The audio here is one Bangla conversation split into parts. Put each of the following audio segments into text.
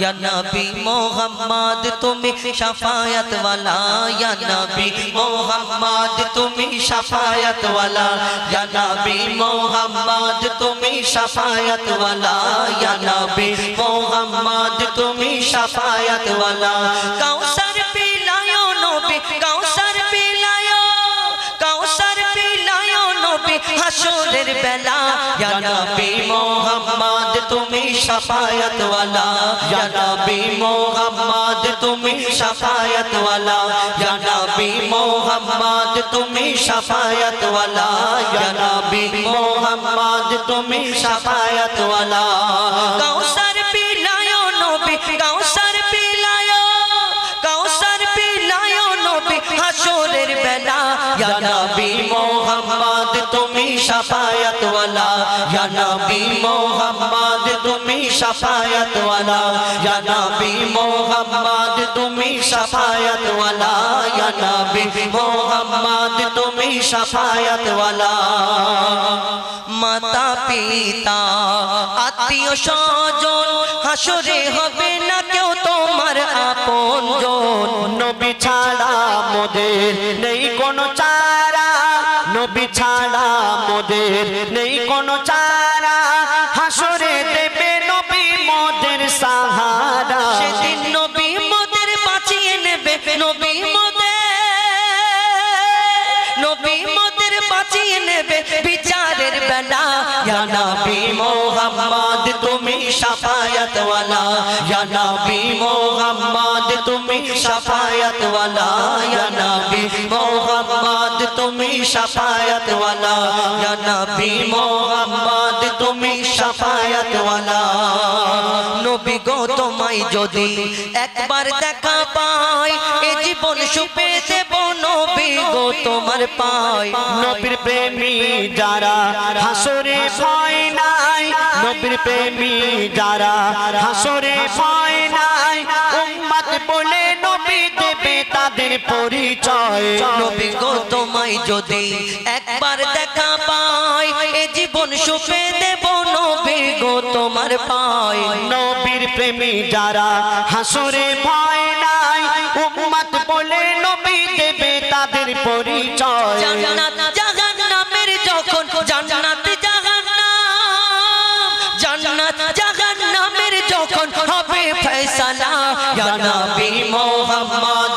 মুস্তাফা ইয়া নবী মোহাম্মদ তুমি শাফায়াত ওয়ালা ইয়া নবী মোহাম্মদ তুমি শাফায়াত ওয়ালা ইয়া নবী মোহাম্মদ তুমি শাফায়াত ওয়ালা ইয়া নবী মোহাম্মদ তুমি শাফায়াত ওয়ালা হাসরের বেলা, ইয়া নবী মোহাম্মদ, তুমি শাফায়াত ওয়ালা ইয়া নবী মোহাম্মদ, তুমি শাফায়াত ওয়ালা ইয়া নবী মোহাম্মদ, তুমি শাফায়াত ওয়ালা ইয়া নবী মোহাম্মদ, তুমি শাফায়াত ওয়ালা কাউসার পিলায়ো নবী কাউসার পিলায়ো কাউসার পিলায়ো নবী, হাসরের বেলা। ইয়া নবী শাফায়াত ওয়ালা ইয়া নবী মোহাম্মদ, তুমি শাফায়াত ওয়ালা ইয়া নবী মোহাম্মদ, তুমি শাফায়াত ওয়ালা ইয়া নবী মোহাম্মদ, তুমি শাফায়াত ওয়ালা মাতা, পিতা, আত্মীয়, স্বজন, হাসরে হবে না কেউ তোমার আপন নবী ছাড়া মোদের নেই কোনো চারা নবী ছাড়া মোদের নেই কোনো চারা। হাসরে দেবে নবী মোদের সাহারা। সেদিন নবী মোদের বাঁচিয়ে নেবে নবী মোদের। নবী মোদের বাঁচিয়ে নেবে বিচারের বেলা। ইয়া নবী মোহাম্মদ তুমি শাফায়াত ওয়ালা ইয়া নবী মোহাম্মদ তুমি শাফায়াত ওয়ালা ইয়া নবী শাফায়াত ওয়ালা ইয়া নবী তুমি শাফায়াত ওয়ালা নবী যদি একবার দেখা পাই, এ জীবন সুপে দেব নবী গো, তোমার পাই। নবীর প্রেমী যারা হাসরে ভয় নাই, নবীর প্রেমী যারা হাসরে ভয় নাই তাদের পরিচয়। নবী গো তোমায় যদি একবার দেখা পাই এ জীবন সুপে দেব নবী গো তোমার পাই নবীর প্রেমী যারা হাসরে ভয় নাই উম্মত বলে নবী দেবে তাদের পরিচয়। জান্নাত জাহান্নামের যখন জান্নাত জাহান্নাম জান্নাত জাহান্নামের যখন হবে ফয়সালা। ইয়া নবী মোহাম্মদ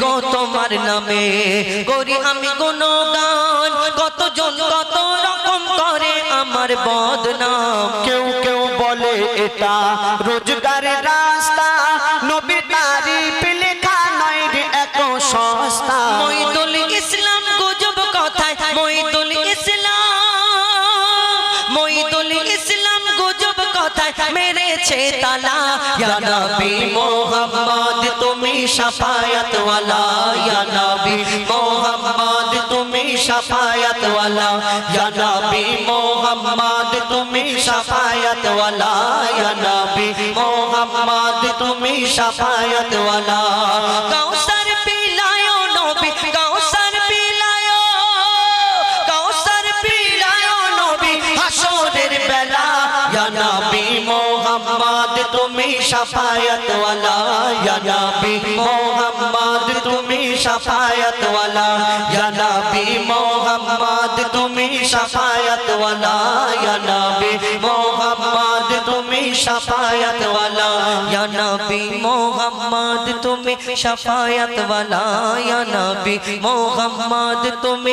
গো তোমার নামে করি আমি গুণগান। কতজন কত রকম করে আমার বদনাম। কেউ কেউ বলে এটা রোজগার রাস্তা। নবী তারিফ লেখা নয় রে এত সস্তা। মইদুল ইসলাম গুজব কথায় মইদুল ইসলাম মইদুল ইসলাম। কথায় মেরেছে তালা। ইয়া নবী মোহাম্মদ, তুমি শাফায়াত ওয়ালা ইয়া নবী মোহাম্মদ, তুমি শাফায়াত মোহাম্মদ, তুমি শাফায়াত মোহাম্মদ, তুমি শাফায়াত ওয়ালা পিলায়ো তুমি শাফায়াত ওয়ালা ইয়া নবী মোহাম্মদ, তুমি শাফায়াত ওয়ালা ইয়া নবী মোহাম্মদ, তুমি শাফায়াত ওয়ালা ইয়া নবী মোহাম্মদ, তুমি শাফায়াত ওয়ালা ইয়া নবী মোহাম্মদ, তুমি শাফায়াত ওয়ালা মোহাম্মদ, তুমি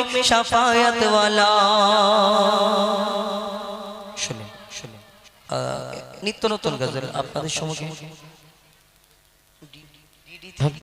ওয়ালা নিত্য নতুন গজল আপনাদের সম্মুখে